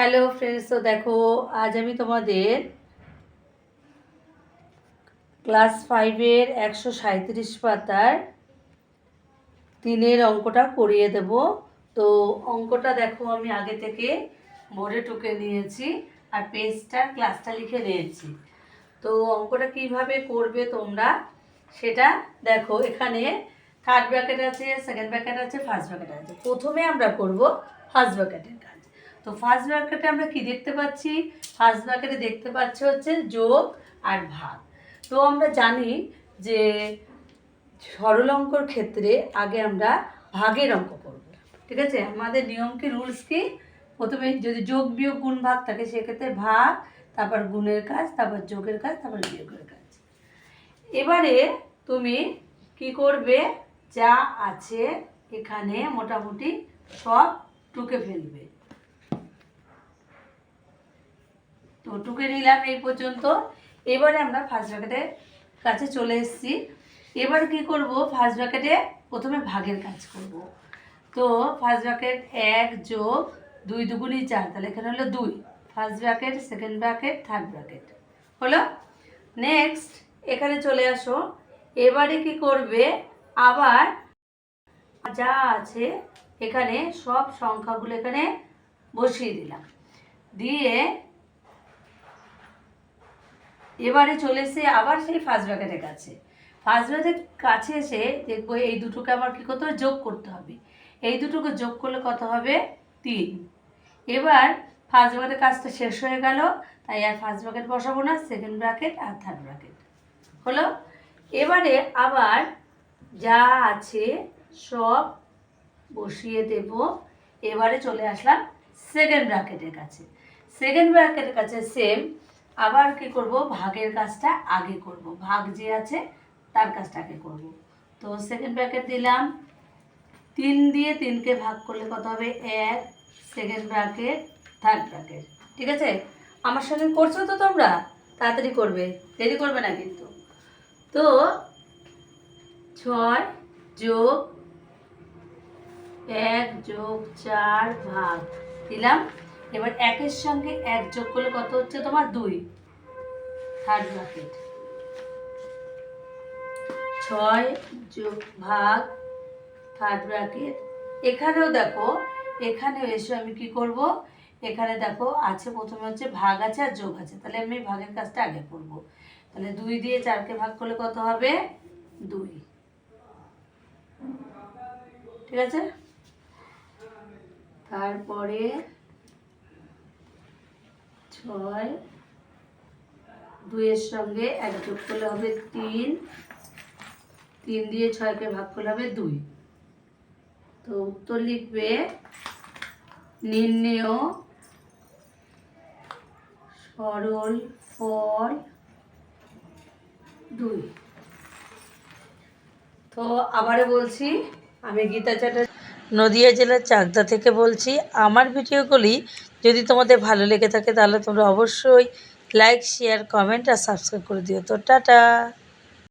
Hello friends তো দেখো, আজ আমি তোমাদের ক্লাস ফাইভের একশো সাঁত্রিশ পাতার তিনের অঙ্কটা করিয়ে দেব। তো অঙ্কটা দেখো, আমি আগে থেকে বোর্ডে টুকে নিয়েছি আর পেজটা ক্লাসটা লিখে নিয়েছি। তো অঙ্কটা কীভাবে করবে তোমরা সেটা দেখো। এখানে থার্ড ব্র্যাকেট আছে সেকেন্ড ব্র্যাকেট আছে ফার্স্ট ব্র্যাকেট আছে। প্রথমে আমরা করব ফার্স্ট ব্র্যাকেটের কাজ। তো ফার্স্ট ব্র্যাকেটে আমরা কি দেখতে পাচ্ছি? ফার্স্ট ব্র্যাকেটে দেখতে পাচ্ছি হচ্ছে যোগ আর ভাগ। তো আমরা জানি যে সরল অঙ্কর ক্ষেত্রে আগে আমরা ভাগের অঙ্ক করব। ঠিক আছে? আমাদের নিয়ম কি রুলস কি? প্রথমে যদি যোগ বিয়োগ গুণ ভাগ থাকে, সেক্ষেত্রে ভাগ, তারপর গুণের কাজ, তারপর যোগের কাজ, তারপর বিয়োগের কাজ। এবারে তুমি কি করবে? যা আছে এখানে মোটামুটি সব টুকে ফেলবে। তো টুকে নিলাম এই পর্যন্ত। এবারে আমরা ফার্স্ট ব্র্যাকেটের কাছে চলে এসেছি। এবার কি করব? ফার্স্ট ব্র্যাকেটে প্রথমে ভাগের কাজ করব। তো ফার্স্ট ব্র্যাকেট এক যোগ দুই দুগুনি চার, তাহলে এখানে হলো দুই। First bracket second bracket third bracket হলো? নেক্সট এখানে চলে আসো। এবারে কি করবে? আবার যা আছে এখানে সব সংখ্যাগুলো এখানে বসিয়ে দিলাম। দিয়ে এবারে চলে এসে আবার সেই ফার্স্ট ব্র্যাকেটের কাছে। ফার্স্ট ব্র্যাকেটের কাছে এসে দেখব এই দুটোকে আমার কী করতে হবে? যোগ করতে হবে। এই দুটোকে যোগ করলে কত হবে? তিন। এবার ফার্স্ট ব্র্যাকেটের কাজটা শেষ হয়ে গেল, তাই আর ফার্স্ট ব্র্যাকেট বসাবো না সেকেন্ড ব্র্যাকেট আর থার্ড ব্র্যাকেট হলো? এবারে আবার যা আছে সব বসিয়ে দেব। এবারে চলে আসলাম সেকেন্ড ব্র্যাকেটের কাছে। সেকেন্ড ব্র্যাকেটের কাছে সেম আবার কি করব? ভাগের কাজটা আগে করব। ভাগ যে আছে, তার কাজটা আগে করব। তো সেকেন্ড ব্র্যাকেট দিলাম। তিন দিয়ে তিনকে ভাগ করলে কত হবে? এক। সেকেন্ড ব্র্যাকেট থার্ড ব্র্যাকেট ঠিক আছে? আমার সঙ্গে করছ তো তোমরা? তাড়াতাড়ি করবে। দেরি করবে না কিন্তু। তো ছয় যোগ এক যোগ চার ভাগ। দিলাম। এবার একের সঙ্গে এক যোগ করলে কত হচ্ছে? তোমার দুই। থার্ড ব্র্যাকেট ছয় যোগ ভাগ থার্ড ব্র্যাকেট এখানেও দেখো, এখানেও এসে, আমি কি করব? এখানে দেখো, আছে প্রথমে হচ্ছে ভাগ আছে আর যোগ আছে। তাহলে আমি ভাগের কাজটা আগে করব। তাহলে দুই দিয়ে চারকে ভাগ করলে কত হবে? দুই। ঠিক আছে? তারপরে ছয় দুইয়ের সঙ্গে এক যোগ করলে হবে তিন। তিন দিয়ে ছয়কে ভাগ করলে হবে দুই। তো উত্তর লিখবে, নির্ণেয় সরল ফল দুই। তো আবারও বলছি, আমি গীতা চ্যাটার্জি নদিয়া জেলার চাকদা থেকে বলছি, আমার ভিডিওগুলি যদি তোমাদের ভালো লেগে থাকে তাহলে তোমরা অবশ্যই লাইক শেয়ার কমেন্ট আর সাবস্ক্রাইব করে দিও। তো টাটা।